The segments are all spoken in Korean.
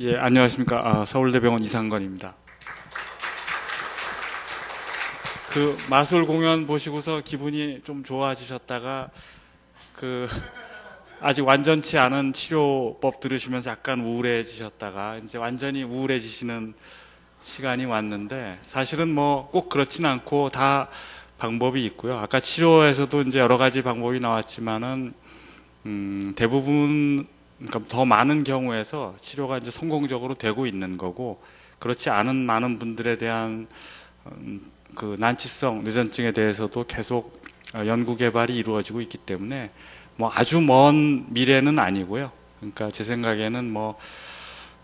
예, 안녕하십니까. 아, 서울대병원 이상건입니다. 그 마술 공연 보시고서 기분이 좀 좋아지셨다가 그 아직 완전치 않은 치료법 들으시면서 약간 우울해지셨다가 이제 완전히 우울해지시는 시간이 왔는데 사실은 뭐 꼭 그렇진 않고 다 방법이 있고요. 아까 치료에서도 이제 여러 가지 방법이 나왔지만은 음, 대부분 그러니까 더 많은 경우에서 치료가 이제 성공적으로 되고 있는 거고 그렇지 않은 많은 분들에 대한 음, 그 난치성 뇌전증에 대해서도 계속 어, 연구 개발이 이루어지고 있기 때문에 뭐 아주 먼 미래는 아니고요. 그러니까 제 생각에는 뭐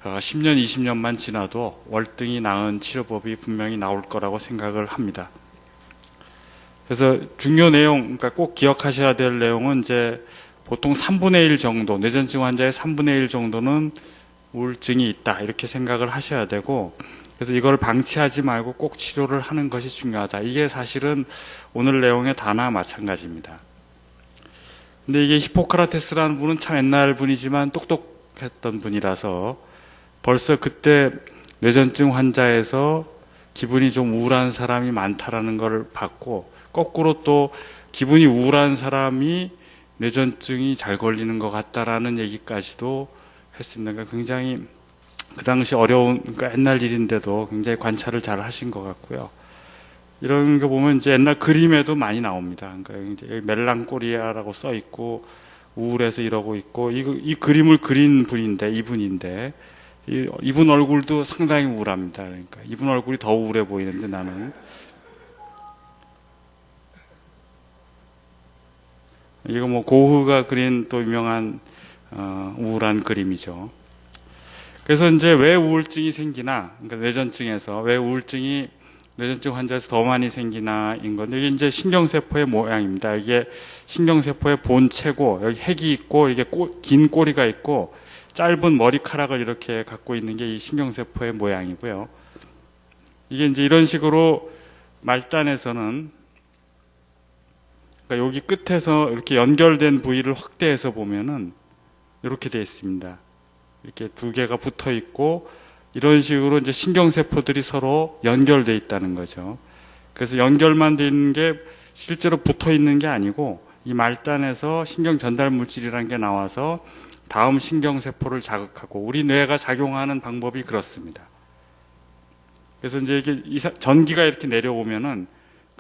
어, 10년, 20년만 지나도 월등히 나은 치료법이 분명히 나올 거라고 생각을 합니다. 그래서 중요 내용, 그러니까 꼭 기억하셔야 될 내용은 이제 보통 3분의 1 정도, 뇌전증 환자의 3분의 1 정도는 우울증이 있다. 이렇게 생각을 하셔야 되고, 그래서 이걸 방치하지 말고 꼭 치료를 하는 것이 중요하다. 이게 사실은 오늘 내용의 다나 마찬가지입니다. 근데 이게 히포크라테스라는 분은 참 옛날 분이지만 똑똑했던 분이라서 벌써 그때 뇌전증 환자에서 기분이 좀 우울한 사람이 많다라는 걸 봤고, 거꾸로 또 기분이 우울한 사람이 뇌전증이 잘 걸리는 것 같다라는 얘기까지도 했습니다. 그러니까 굉장히 그 당시 어려운 그러니까 옛날 일인데도 굉장히 관찰을 잘 하신 것 같고요. 이런 거 보면 이제 옛날 그림에도 많이 나옵니다. 그러니까 이제 멜랑꼬리아라고 써 있고 우울해서 이러고 있고 이, 이 그림을 그린 분인데 이분인데 이, 이분 얼굴도 상당히 우울합니다. 그러니까 이분 얼굴이 더 우울해 보이는데 나는 이거 뭐 고흐가 그린 또 유명한 어, 우울한 그림이죠. 그래서 이제 왜 우울증이 생기나, 그러니까 뇌전증에서 왜 우울증이 뇌전증 환자에서 더 많이 생기나인 건데 이게 이제 신경세포의 모양입니다. 이게 신경세포의 본체고 여기 핵이 있고 이게 꼬, 긴 꼬리가 있고 짧은 머리카락을 이렇게 갖고 있는 게 이 신경세포의 모양이고요. 이게 이제 이런 식으로 말단에서는 그러니까 여기 끝에서 이렇게 연결된 부위를 확대해서 보면은 이렇게 되어 있습니다. 이렇게 두 개가 붙어 있고 이런 식으로 이제 신경세포들이 서로 연결돼 있다는 거죠. 그래서 연결만 돼 있는 게 실제로 붙어 있는 게 아니고 이 말단에서 신경 전달 물질이라는 게 나와서 다음 신경세포를 자극하고 우리 뇌가 작용하는 방법이 그렇습니다. 그래서 이제 이게 전기가 이렇게 내려오면은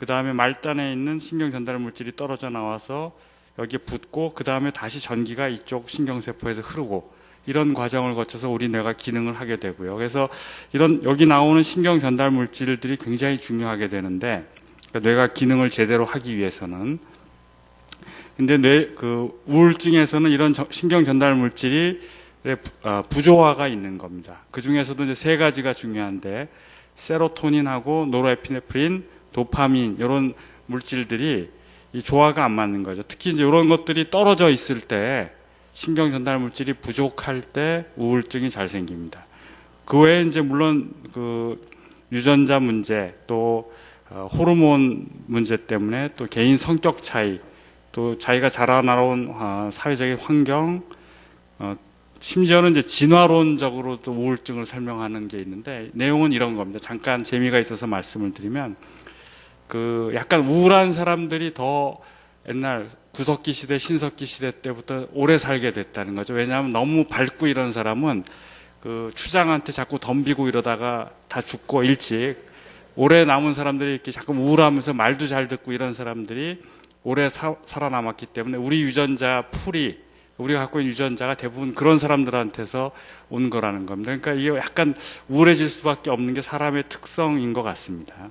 그 다음에 말단에 있는 신경 전달 물질이 떨어져 나와서 여기에 붙고 그 다음에 다시 전기가 이쪽 신경세포에서 흐르고 이런 과정을 거쳐서 우리 뇌가 기능을 하게 되고요. 그래서 이런 여기 나오는 신경 전달 물질들이 굉장히 중요하게 되는데 그러니까 뇌가 기능을 제대로 하기 위해서는 근데 뇌 그 우울증에서는 이런 신경 전달 물질이 어, 부조화가 있는 겁니다. 그 중에서도 이제 세 가지가 중요한데 세로토닌하고 노르에피네프린, 도파민 이런 물질들이 이 조화가 안 맞는 거죠. 특히 이제 이런 것들이 떨어져 있을 때 신경 전달 물질이 부족할 때 우울증이 잘 생깁니다. 그 외에 이제 물론 그 유전자 문제 또 어, 호르몬 문제 때문에 또 개인 성격 차이 또 자기가 자라나온 어, 사회적인 환경 어, 심지어는 이제 진화론적으로도 우울증을 설명하는 게 있는데 내용은 이런 겁니다. 잠깐 재미가 있어서 말씀을 드리면 그 약간 우울한 사람들이 더 옛날 구석기 시대, 신석기 시대 때부터 오래 살게 됐다는 거죠. 왜냐하면 너무 밝고 이런 사람은 그 추장한테 자꾸 덤비고 이러다가 다 죽고 일찍 오래 남은 사람들이 이렇게 자꾸 우울하면서 말도 잘 듣고 이런 사람들이 오래 사, 살아남았기 때문에 우리 유전자 풀이 우리가 갖고 있는 유전자가 대부분 그런 사람들한테서 온 거라는 겁니다. 그러니까 이게 약간 우울해질 수밖에 없는 게 사람의 특성인 것 같습니다.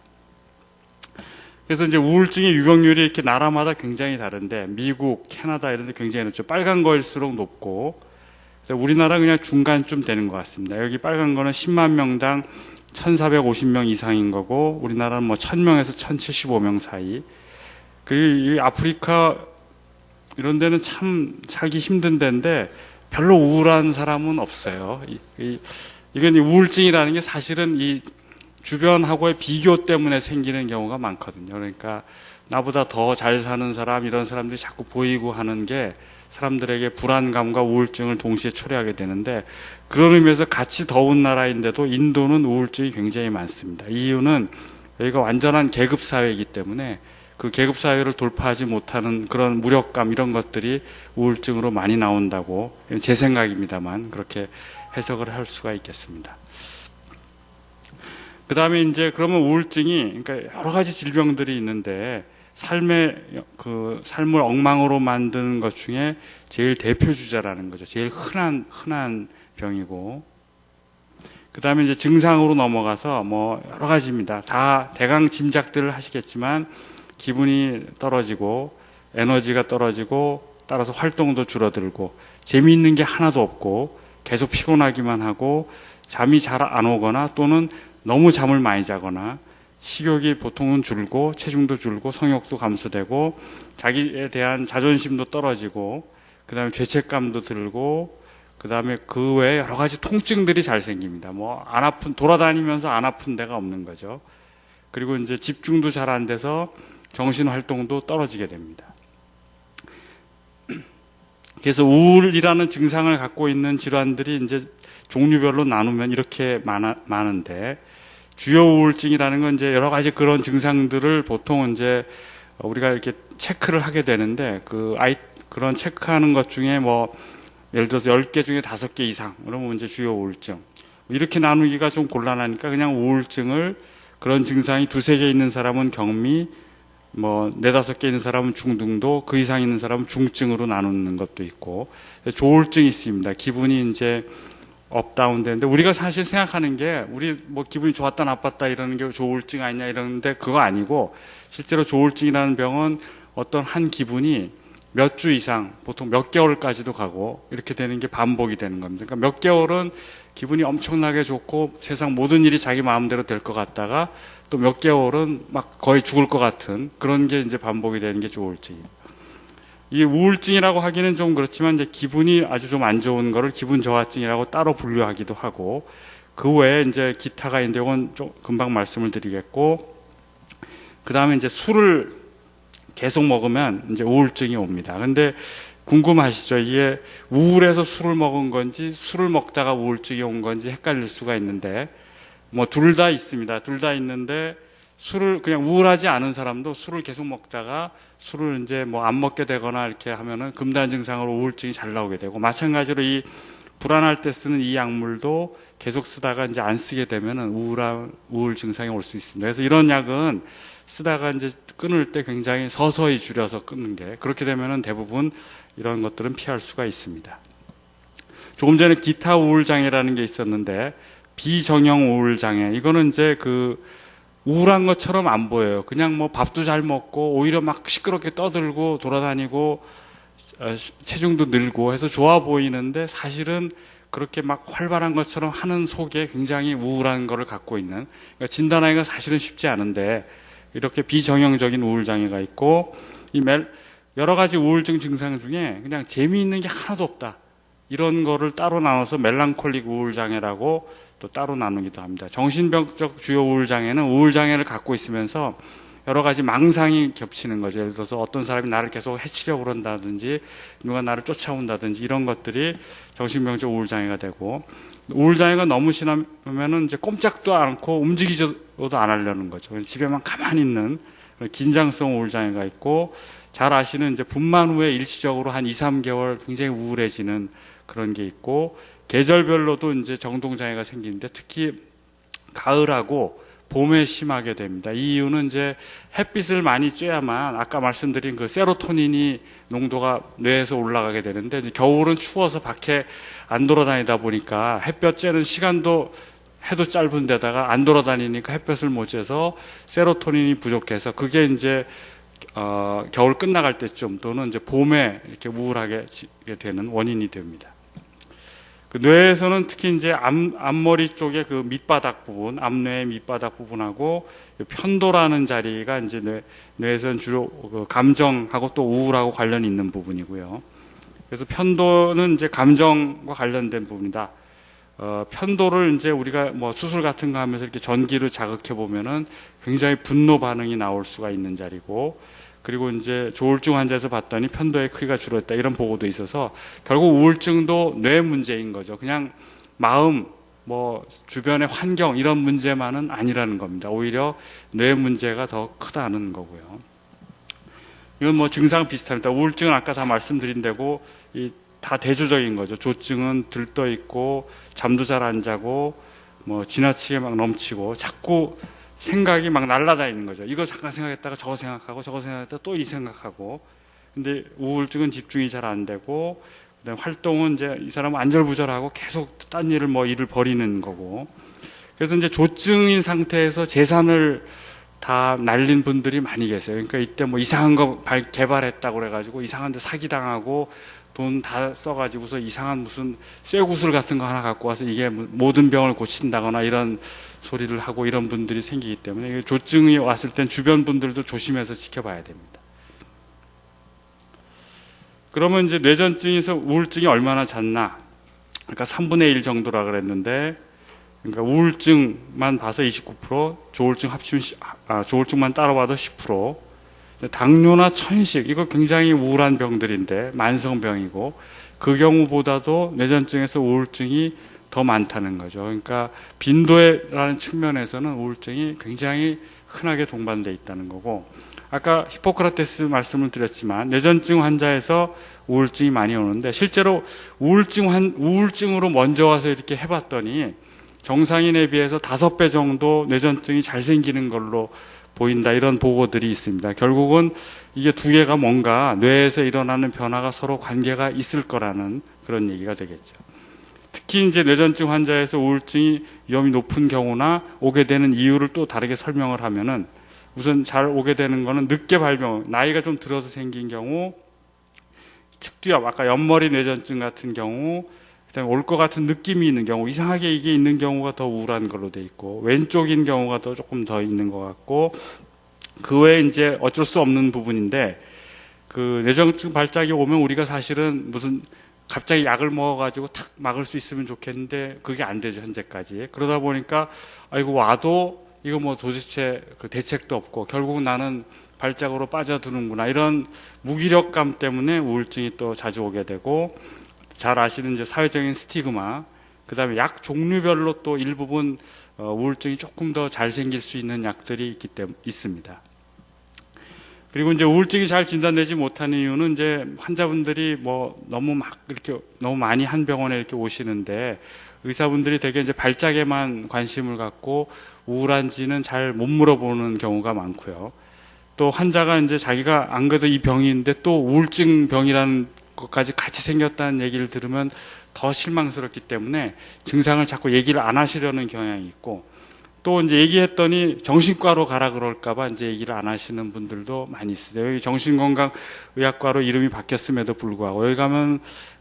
그래서 이제 우울증의 유병률이 이렇게 나라마다 굉장히 다른데 미국, 캐나다 이런 데 굉장히 높죠. 빨간 거일수록 높고 우리나라 그냥 중간쯤 되는 것 같습니다. 여기 빨간 거는 10만 명당 1,450명 이상인 거고 우리나라는 뭐 1,000명에서 1,075명 사이. 그리고 이 아프리카 이런 데는 참 살기 힘든 데인데 별로 우울한 사람은 없어요. 이, 이, 이건 우울증이라는 게 사실은 이 주변하고의 비교 때문에 생기는 경우가 많거든요. 그러니까 나보다 더 잘 사는 사람 이런 사람들이 자꾸 보이고 하는 게 사람들에게 불안감과 우울증을 동시에 초래하게 되는데 그런 의미에서 같이 더운 나라인데도 인도는 우울증이 굉장히 많습니다. 이유는 여기가 완전한 계급 사회이기 때문에 그 계급 사회를 돌파하지 못하는 그런 무력감 이런 것들이 우울증으로 많이 나온다고 제 생각입니다만 그렇게 해석을 할 수가 있겠습니다. 그 다음에 이제 그러면 우울증이 그러니까 여러 가지 질병들이 있는데 삶의 그 삶을 엉망으로 만드는 것 중에 제일 대표 주자라는 거죠. 제일 흔한 흔한 병이고 그 다음에 이제 증상으로 넘어가서 뭐 여러 가지입니다. 다 대강 짐작들을 하시겠지만 기분이 떨어지고 에너지가 떨어지고 따라서 활동도 줄어들고 재미있는 게 하나도 없고 계속 피곤하기만 하고 잠이 잘 안 오거나 또는 너무 잠을 많이 자거나 식욕이 보통은 줄고 체중도 줄고 성욕도 감소되고 자기에 대한 자존심도 떨어지고 그다음에 죄책감도 들고 그다음에 그 외에 여러 가지 통증들이 잘 생깁니다. 뭐 안 아픈 돌아다니면서 안 아픈 데가 없는 거죠. 그리고 이제 집중도 잘 안 돼서 정신 활동도 떨어지게 됩니다. 그래서 우울이라는 증상을 갖고 있는 질환들이 이제 종류별로 나누면 이렇게 많아, 많은데 주요 우울증이라는 건 이제 여러 가지 그런 증상들을 보통 이제 우리가 이렇게 체크를 하게 되는데 그 아이 그런 체크하는 것 중에 뭐 예를 들어서 10개 중에 5개 이상 그러면 이제 주요 우울증 이렇게 나누기가 좀 곤란하니까 그냥 우울증을 그런 증상이 두세 개 있는 사람은 경미 뭐 네다섯 개 있는 사람은 중등도 그 이상 있는 사람은 중증으로 나누는 것도 있고 조울증이 있습니다. 기분이 이제 업다운 되는데 우리가 사실 생각하는 게 우리 뭐 기분이 좋았다 나빴다 이러는 게 조울증 아니냐 이러는데 그거 아니고 실제로 조울증이라는 병은 어떤 한 기분이 몇 주 이상 보통 몇 개월까지도 가고 이렇게 되는 게 반복이 되는 겁니다. 그러니까 몇 개월은 기분이 엄청나게 좋고 세상 모든 일이 자기 마음대로 될 것 같다가 또 몇 개월은 막 거의 죽을 것 같은 그런 게 이제 반복이 되는 게 조울증이에요. 이 우울증이라고 하기는 좀 그렇지만 이제 기분이 아주 좀 안 좋은 거를 기분 저하증이라고 따로 분류하기도 하고 그 외에 이제 기타가 있는데 이건 좀 금방 말씀을 드리겠고 그 다음에 이제 술을 계속 먹으면 이제 우울증이 옵니다. 근데 궁금하시죠? 이게 우울해서 술을 먹은 건지 술을 먹다가 우울증이 온 건지 헷갈릴 수가 있는데 뭐 둘 다 있습니다. 둘 다 있는데 술을 그냥 우울하지 않은 사람도 술을 계속 먹다가 술을 이제 뭐 안 먹게 되거나 이렇게 하면은 금단 증상으로 우울증이 잘 나오게 되고 마찬가지로 이 불안할 때 쓰는 이 약물도 계속 쓰다가 이제 안 쓰게 되면은 우울한 우울 증상이 올 수 있습니다. 그래서 이런 약은 쓰다가 이제 끊을 때 굉장히 서서히 줄여서 끊는 게 그렇게 되면은 대부분 이런 것들은 피할 수가 있습니다. 조금 전에 기타 우울 장애라는 게 있었는데 비정형 우울 장애 이거는 이제 그 우울한 것처럼 안 보여요. 그냥 뭐 밥도 잘 먹고 오히려 막 시끄럽게 떠들고 돌아다니고 어, 체중도 늘고 해서 좋아 보이는데 사실은 그렇게 막 활발한 것처럼 하는 속에 굉장히 우울한 거를 갖고 있는 그러니까 진단하기가 사실은 쉽지 않은데 이렇게 비정형적인 우울 장애가 있고 이 멜, 여러 가지 우울증 증상 중에 그냥 재미있는 게 하나도 없다 이런 거를 따로 나눠서 멜랑콜릭 우울 장애라고 또 따로 나누기도 합니다. 정신병적 주요 우울 장애는 우울 장애를 갖고 있으면서 여러 가지 망상이 겹치는 거죠. 예를 들어서 어떤 사람이 나를 계속 해치려고 그런다든지 누가 나를 쫓아온다든지 이런 것들이 정신병적 우울 장애가 되고 우울 장애가 너무 심하면은 이제 꼼짝도 않고 움직이지도 안 하려는 거죠. 집에만 가만히 있는 긴장성 우울 장애가 있고 잘 아시는 이제 분만 후에 일시적으로 한 2, 3개월 굉장히 우울해지는 그런 게 있고 계절별로도 이제 정동 장애가 생기는데 특히 가을하고 봄에 심하게 됩니다. 이 이유는 이제 햇빛을 많이 쬐야만 아까 말씀드린 그 세로토닌이 농도가 뇌에서 올라가게 되는데 겨울은 추워서 밖에 안 돌아다니다 보니까 햇볕 쬐는 시간도 해도 짧은 데다가 안 돌아다니니까 햇볕을 못 쬐서 세로토닌이 부족해서 그게 이제 어, 겨울 끝나갈 때쯤 또는 이제 봄에 이렇게 우울하게 되는 원인이 됩니다. 그 뇌에서는 특히 이제 앞, 앞머리 쪽에 그 밑바닥 부분, 앞뇌의 밑바닥 부분하고 편도라는 자리가 이제 뇌, 뇌에서는 주로 그 감정하고 또 우울하고 관련이 있는 부분이고요. 그래서 편도는 이제 감정과 관련된 부분이다. 어, 편도를 이제 우리가 뭐 수술 같은 거 하면서 이렇게 전기로 자극해 보면은 굉장히 분노 반응이 나올 수가 있는 자리고, 그 그리고 이제 조울증 환자에서 봤더니 편도의 크기가 줄었다 이런 보고도 있어서 결국 우울증도 뇌 문제인 거죠. 그냥 마음 뭐 주변의 환경 이런 문제만은 아니라는 겁니다. 오히려 뇌 문제가 더 크다는 거고요. 이건 뭐 증상 비슷합니다. 우울증은 아까 다 말씀드린 대고 이 다 대조적인 거죠. 조증은 들떠 있고 잠도 잘 안 자고 뭐 지나치게 막 넘치고 자꾸 생각이 막 날라다니는 거죠. 이거 잠깐 생각했다가 저거 생각하고 저거 생각했다가 또 이 생각하고. 근데 우울증은 집중이 잘 안 되고 그다음 활동은 이제 이 사람은 안절부절하고 계속 딴 일을 뭐 일을 벌이는 거고. 그래서 이제 조증인 상태에서 재산을 다 날린 분들이 많이 계세요. 그러니까 이때 뭐 이상한 거 발- 개발했다고 그래가지고 이상한 데 사기당하고 돈 다 써가지고서 이상한 무슨 쇠구슬 같은 거 하나 갖고 와서 이게 뭐 모든 병을 고친다거나 이런 소리를 하고 이런 분들이 생기기 때문에 조증이 왔을 땐 주변 분들도 조심해서 지켜봐야 됩니다. 그러면 이제 뇌전증에서 우울증이 얼마나 잦나? 그러니까 3분의 1 정도라 그랬는데, 그러니까 우울증만 봐서 29%, 조울증 합치면 시- 아, 조울증만 따라봐도 10%. 당뇨나 천식 이거 굉장히 우울한 병들인데 만성병이고 그 경우보다도 뇌전증에서 우울증이 더 많다는 거죠. 그러니까 빈도라는 측면에서는 우울증이 굉장히 흔하게 동반돼 있다는 거고 아까 히포크라테스 말씀을 드렸지만 뇌전증 환자에서 우울증이 많이 오는데 실제로 우울증 환, 우울증으로 먼저 와서 이렇게 해봤더니 정상인에 비해서 다섯 배 정도 뇌전증이 잘 생기는 걸로 보인다 이런 보고들이 있습니다. 결국은 이게 두 개가 뭔가 뇌에서 일어나는 변화가 서로 관계가 있을 거라는 그런 얘기가 되겠죠. 특히 이제 뇌전증 환자에서 우울증이 위험이 높은 경우나 오게 되는 이유를 또 다르게 설명을 하면은 우선 잘 오게 되는 거는 늦게 발병, 나이가 좀 들어서 생긴 경우, 측두엽, 아까 옆머리 뇌전증 같은 경우, 그다음에 올 것 같은 느낌이 있는 경우, 이상하게 이게 있는 경우가 더 우울한 걸로 돼 있고, 왼쪽인 경우가 더 조금 더 있는 것 같고, 그 외에 이제 어쩔 수 없는 부분인데, 그 뇌전증 발작이 오면 우리가 사실은 무슨 갑자기 약을 먹어가지고 탁 막을 수 있으면 좋겠는데 그게 안 되죠 현재까지. 그러다 보니까 아이고 와도 이거 뭐 도대체 그 대책도 없고 결국 나는 발작으로 빠져드는구나. 이런 무기력감 때문에 우울증이 또 자주 오게 되고 잘 아시는 이제 사회적인 스티그마 그 다음에 약 종류별로 또 일부분 어, 우울증이 조금 더 잘 생길 수 있는 약들이 있기 때문에 있습니다. 그리고 이제 우울증이 잘 진단되지 못하는 이유는 이제 환자분들이 뭐 너무 막 이렇게 너무 많이 한 병원에 이렇게 오시는데 의사분들이 되게 이제 발작에만 관심을 갖고 우울한지는 잘 못 물어보는 경우가 많고요. 또 환자가 이제 자기가 안 그래도 이 병인데 또 우울증 병이라는 것까지 같이 생겼다는 얘기를 들으면 더 실망스럽기 때문에 증상을 자꾸 얘기를 안 하시려는 경향이 있고 또 이제 얘기했더니 정신과로 가라 그럴까봐 이제 얘기를 안 하시는 분들도 많이 있어요. 여기 정신건강의학과로 이름이 바뀌었음에도 불구하고 여기 가면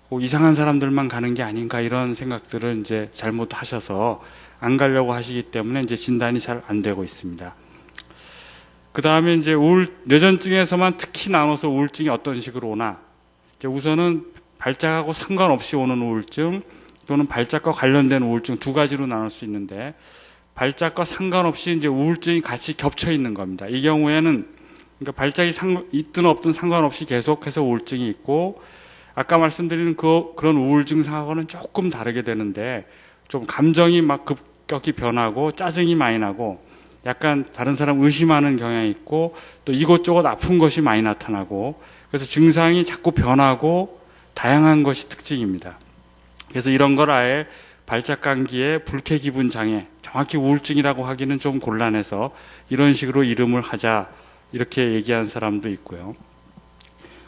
꼭 이상한 사람들만 가는 게 아닌가 이런 생각들을 이제 잘못하셔서 안 가려고 하시기 때문에 이제 진단이 잘 안 되고 있습니다. 그 다음에 이제 우울, 뇌전증에서만 특히 나눠서 우울증이 어떤 식으로 오나. 우선은 발작하고 상관없이 오는 우울증 또는 발작과 관련된 우울증 두 가지로 나눌 수 있는데 발작과 상관없이 이제 우울증이 같이 겹쳐 있는 겁니다. 이 경우에는 그러니까 발작이 상, 있든 없든 상관없이 계속해서 우울증이 있고 아까 말씀드린 그 그런 우울증 상하고는 조금 다르게 되는데 좀 감정이 막 급격히 변하고 짜증이 많이 나고 약간 다른 사람 의심하는 경향이 있고 또 이것저것 아픈 것이 많이 나타나고 그래서 증상이 자꾸 변하고 다양한 것이 특징입니다. 그래서 이런 걸 아예 발작 감기의 불쾌 기분 장애, 정확히 우울증이라고 하기는 좀 곤란해서 이런 식으로 이름을 하자 이렇게 얘기한 사람도 있고요.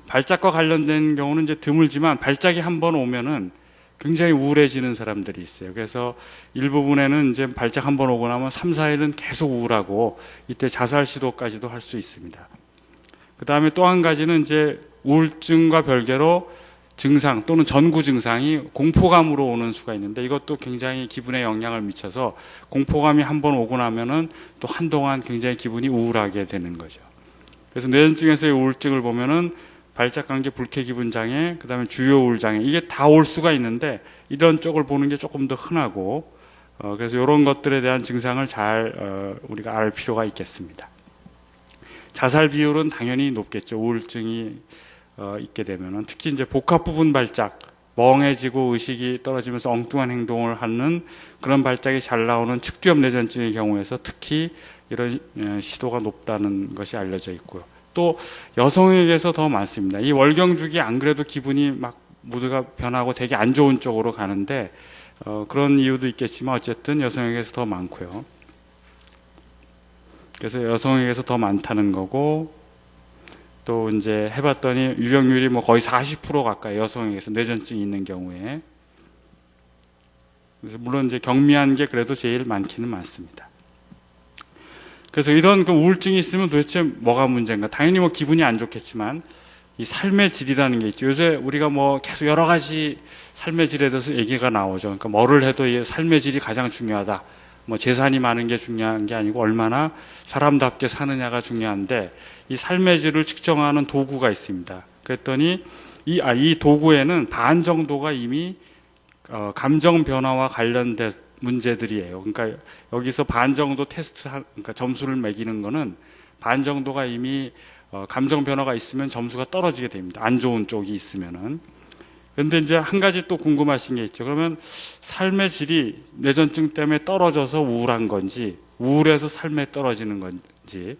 발작과 관련된 경우는 이제 드물지만 발작이 한 번 오면은 굉장히 우울해지는 사람들이 있어요. 그래서 일부분에는 이제 발작 한 번 오고 나면 3, 4일은 계속 우울하고 이때 자살 시도까지도 할 수 있습니다. 그 다음에 또 한 가지는 이제 우울증과 별개로 증상 또는 전구 증상이 공포감으로 오는 수가 있는데 이것도 굉장히 기분에 영향을 미쳐서 공포감이 한 번 오고 나면은 또 한동안 굉장히 기분이 우울하게 되는 거죠. 그래서 뇌전증에서의 우울증을 보면은 발작관계 불쾌 기분 장애, 그다음에 주요 우울 장애 이게 다 올 수가 있는데 이런 쪽을 보는 게 조금 더 흔하고 어, 그래서 이런 것들에 대한 증상을 잘 어, 우리가 알 필요가 있겠습니다. 자살 비율은 당연히 높겠죠. 우울증이 어, 있게 되면은 특히 이제 복합 부분 발작, 멍해지고 의식이 떨어지면서 엉뚱한 행동을 하는 그런 발작이 잘 나오는 측두엽 뇌전증의 경우에서 특히 이런 예, 시도가 높다는 것이 알려져 있고요. 또 여성에게서 더 많습니다. 이 월경주기 안 그래도 기분이 막 모두가 변하고 되게 안 좋은 쪽으로 가는데 어, 그런 이유도 있겠지만 어쨌든 여성에게서 더 많고요. 그래서 여성에게서 더 많다는 거고 또 이제 해봤더니 유병률이 뭐 거의 40% 가까이 여성에게서 뇌전증이 있는 경우에 그래서 물론 이제 경미한 게 그래도 제일 많기는 많습니다. 그래서 이런 그 우울증이 있으면 도대체 뭐가 문제인가? 당연히 뭐 기분이 안 좋겠지만 이 삶의 질이라는 게 있죠. 요새 우리가 뭐 계속 여러 가지 삶의 질에 대해서 얘기가 나오죠. 그러니까 뭐를 해도 이 삶의 질이 가장 중요하다. 뭐 재산이 많은 게 중요한 게 아니고 얼마나 사람답게 사느냐가 중요한데 이 삶의 질을 측정하는 도구가 있습니다. 그랬더니 이, 아, 이 도구에는 반 정도가 이미 어, 감정 변화와 관련된 문제들이에요. 그러니까 여기서 반 정도 테스트, 하- 그러니까 점수를 매기는 거는 반 정도가 이미 어, 감정 변화가 있으면 점수가 떨어지게 됩니다. 안 좋은 쪽이 있으면은. 근데 이제 한 가지 또 궁금하신 게 있죠. 그러면 삶의 질이 뇌전증 때문에 떨어져서 우울한 건지, 우울해서 삶에 떨어지는 건지,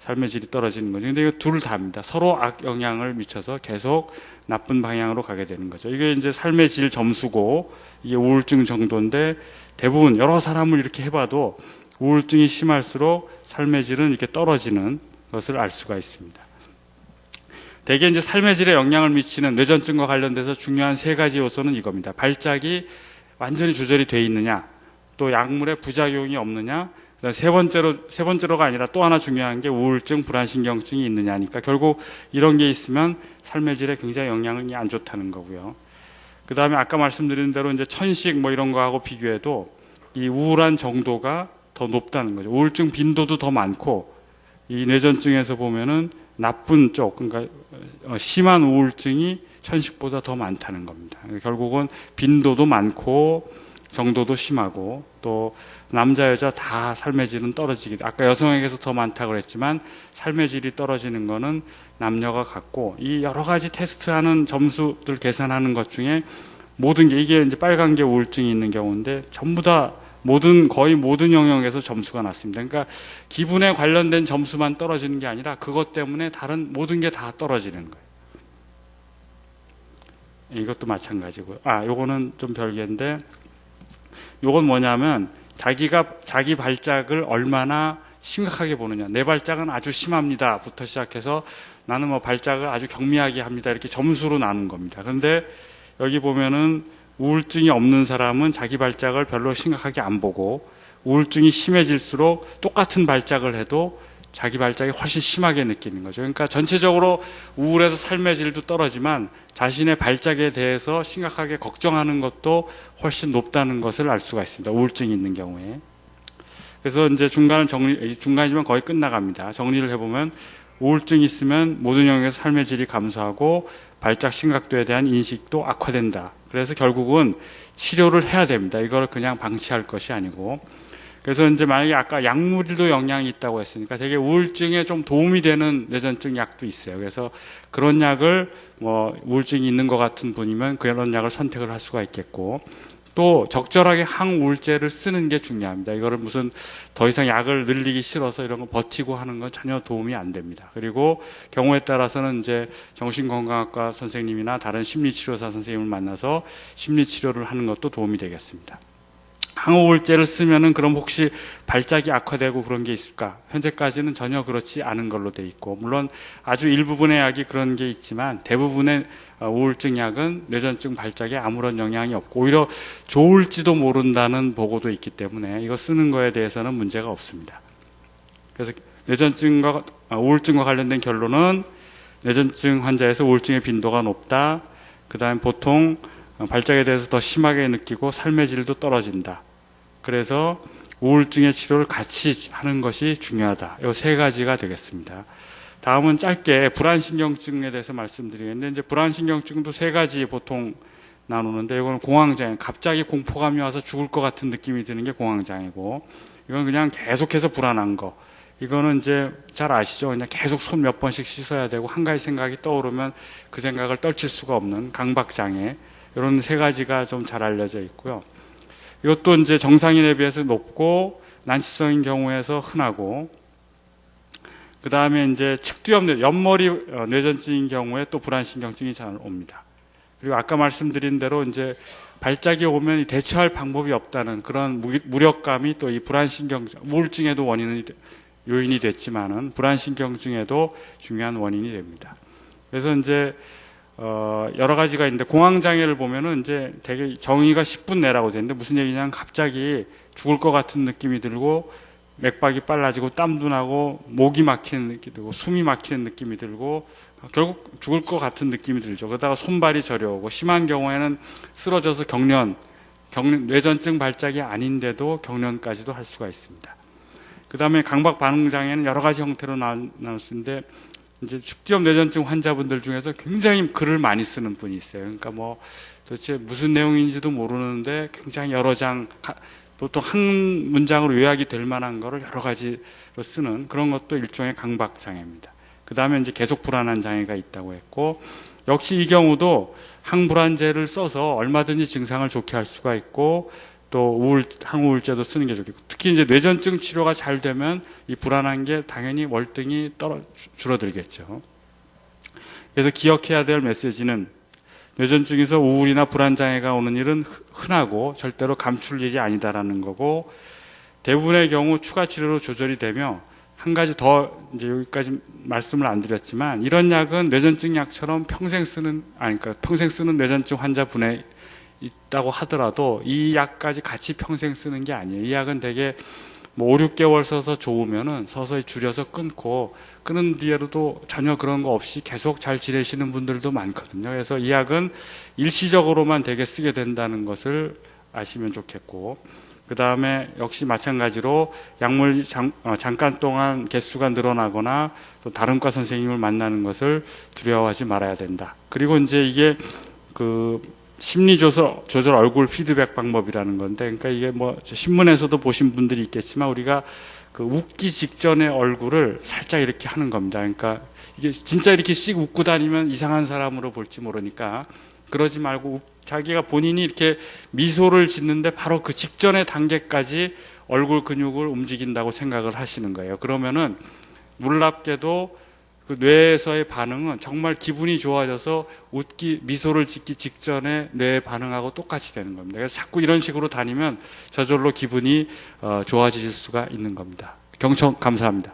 삶의 질이 떨어지는 건지. 근데 이거 둘 다입니다. 서로 악 영향을 미쳐서 계속 나쁜 방향으로 가게 되는 거죠. 이게 이제 삶의 질 점수고, 이게 우울증 정도인데, 대부분 여러 사람을 이렇게 해봐도 우울증이 심할수록 삶의 질은 이렇게 떨어지는 것을 알 수가 있습니다. 대개 이제 삶의 질에 영향을 미치는 뇌전증과 관련돼서 중요한 세 가지 요소는 이겁니다. 발작이 완전히 조절이 돼 있느냐, 또 약물의 부작용이 없느냐, 세 번째로 세 번째로가 아니라 또 하나 중요한 게 우울증, 불안신경증이 있느냐니까 결국 이런 게 있으면 삶의 질에 굉장히 영향이 안 좋다는 거고요. 그 다음에 아까 말씀드린 대로 이제 천식 뭐 이런 거하고 비교해도 이 우울한 정도가 더 높다는 거죠. 우울증 빈도도 더 많고 이 뇌전증에서 보면은 나쁜 쪽, 그러니까 어, 심한 우울증이 천식보다 더 많다는 겁니다. 결국은 빈도도 많고 정도도 심하고 또 남자 여자 다 삶의 질은 떨어지게 돼. 아까 여성에게서 더 많다고 그랬지만 삶의 질이 떨어지는 거는 남녀가 같고 이 여러 가지 테스트하는 점수들 계산하는 것 중에 모든 게 이게 이제 빨간 게 우울증이 있는 경우인데 전부 다 모든 거의 모든 영역에서 점수가 났습니다. 그러니까 기분에 관련된 점수만 떨어지는 게 아니라 그것 때문에 다른 모든 게 다 떨어지는 거예요. 이것도 마찬가지고요. 아, 요거는 좀 별개인데 요건 뭐냐면 자기가 자기 발작을 얼마나 심각하게 보느냐. 내 발작은 아주 심합니다부터 시작해서 나는 뭐 발작을 아주 경미하게 합니다. 이렇게 점수로 나눈 겁니다. 그런데 여기 보면은 우울증이 없는 사람은 자기 발작을 별로 심각하게 안 보고 우울증이 심해질수록 똑같은 발작을 해도 자기 발작이 훨씬 심하게 느끼는 거죠. 그러니까 전체적으로 우울해서 삶의 질도 떨어지만 자신의 발작에 대해서 심각하게 걱정하는 것도 훨씬 높다는 것을 알 수가 있습니다. 우울증이 있는 경우에. 그래서 이제 중간은 정리, 중간이지만 거의 끝나갑니다. 정리를 해보면 우울증이 있으면 모든 영역에서 삶의 질이 감소하고 발작 심각도에 대한 인식도 악화된다. 그래서 결국은 치료를 해야 됩니다. 이걸 그냥 방치할 것이 아니고. 그래서 이제 만약에 아까 약물도 영향이 있다고 했으니까 되게 우울증에 좀 도움이 되는 뇌전증 약도 있어요. 그래서 그런 약을 뭐 우울증이 있는 것 같은 분이면 그런 약을 선택을 할 수가 있겠고 또 적절하게 항우울제를 쓰는 게 중요합니다. 이거를 무슨 더 이상 약을 늘리기 싫어서 이런 거 버티고 하는 건 전혀 도움이 안 됩니다. 그리고 경우에 따라서는 이제 정신건강학과 선생님이나 다른 심리치료사 선생님을 만나서 심리치료를 하는 것도 도움이 되겠습니다. 항우울제를 쓰면은 그럼 혹시 발작이 악화되고 그런 게 있을까? 현재까지는 전혀 그렇지 않은 걸로 돼 있고 물론 아주 일부분의 약이 그런 게 있지만 대부분의 어, 우울증 약은 뇌전증 발작에 아무런 영향이 없고 오히려 좋을지도 모른다는 보고도 있기 때문에 이거 쓰는 거에 대해서는 문제가 없습니다. 그래서 뇌전증과 아, 우울증과 관련된 결론은 뇌전증 환자에서 우울증의 빈도가 높다. 그다음 보통 어, 발작에 대해서 더 심하게 느끼고 삶의 질도 떨어진다. 그래서 우울증의 치료를 같이 하는 것이 중요하다. 이 세 가지가 되겠습니다. 다음은 짧게 불안신경증에 대해서 말씀드리겠는데 이제 불안신경증도 세 가지 보통 나누는데 이거는 공황장애, 갑자기 공포감이 와서 죽을 것 같은 느낌이 드는 게 공황장애고 이건 그냥 계속해서 불안한 거. 이거는 이제 잘 아시죠? 그냥 계속 손 몇 번씩 씻어야 되고 한 가지 생각이 떠오르면 그 생각을 떨칠 수가 없는 강박장애 이런 세 가지가 좀 잘 알려져 있고요. 이것도 이제 정상인에 비해서 높고 난치성인 경우에서 흔하고 그 다음에 이제 측두엽 뇌, 옆머리 어, 뇌전증인 경우에 또 불안신경증이 잘 옵니다. 그리고 아까 말씀드린 대로 이제 발작이 오면 이 대처할 방법이 없다는 그런 무- 무력감이 또 이 불안신경증, 우울증에도 원인이 돼- 요인이 됐지만은 불안신경증에도 중요한 원인이 됩니다. 그래서 이제 어 여러 가지가 있는데 공황 장애를 보면은 이제 되게 정의가 10분 내라고 되는데 무슨 얘기냐면 갑자기 죽을 것 같은 느낌이 들고 맥박이 빨라지고 땀도 나고 목이 막히는 느낌이 들고 숨이 막히는 느낌이 들고 결국 죽을 것 같은 느낌이 들죠. 그러다가 손발이 저려오고 심한 경우에는 쓰러져서 경련, 경련 뇌전증 발작이 아닌데도 경련까지도 할 수가 있습니다. 그 다음에 강박 반응 장애는 여러 가지 형태로 나- 나눌 수 있는데 이제 축지염 뇌전증 환자분들 중에서 굉장히 글을 많이 쓰는 분이 있어요. 그러니까 뭐 도대체 무슨 내용인지도 모르는데 굉장히 여러 장 가- 보통 한 문장으로 요약이 될 만한 거를 여러 가지로 쓰는 그런 것도 일종의 강박 장애입니다. 그 다음에 이제 계속 불안한 장애가 있다고 했고 역시 이 경우도 항불안제를 써서 얼마든지 증상을 좋게 할 수가 있고 또 우울 항우울제도 쓰는 게 좋겠고 특히 이제 뇌전증 치료가 잘 되면 이 불안한 게 당연히 월등히 떨어 줄어들겠죠. 그래서 기억해야 될 메시지는 뇌전증에서 우울이나 불안 장애가 오는 일은 흔- 흔하고 절대로 감출 일이 아니다라는 거고 대부분의 경우 추가 치료로 조절이 되며 한 가지 더 이제 여기까지 말씀을 안 드렸지만 이런 약은 뇌전증 약처럼 평생 쓰는 아니 그러니까 평생 쓰는 뇌전증 환자분에 있다고 하더라도 이 약까지 같이 평생 쓰는 게 아니에요. 이 약은 되게 뭐 5, 6개월 써서 좋으면은 서서히 줄여서 끊고 끊은 뒤에도 전혀 그런 거 없이 계속 잘 지내시는 분들도 많거든요. 그래서 이 약은 일시적으로만 되게 쓰게 된다는 것을 아시면 좋겠고 그 다음에 역시 마찬가지로 약물 장, 어, 잠깐 동안 개수가 늘어나거나 또 다른 과 선생님을 만나는 것을 두려워하지 말아야 된다. 그리고 이제 이게 그 심리 조절, 조절 얼굴 피드백 방법이라는 건데, 그러니까 이게 뭐 신문에서도 보신 분들이 있겠지만 우리가 그 웃기 직전의 얼굴을 살짝 이렇게 하는 겁니다. 그러니까 이게 진짜 이렇게 씩 웃고 다니면 이상한 사람으로 볼지 모르니까 그러지 말고 우- 자기가 본인이 이렇게 미소를 짓는데 바로 그 직전의 단계까지 얼굴 근육을 움직인다고 생각을 하시는 거예요. 그러면은 놀랍게도 그 뇌에서의 반응은 정말 기분이 좋아져서 웃기 미소를 짓기 직전에 뇌의 반응하고 똑같이 되는 겁니다. 그래서 자꾸 이런 식으로 다니면 저절로 기분이 어, 좋아질 수가 있는 겁니다. 경청 감사합니다.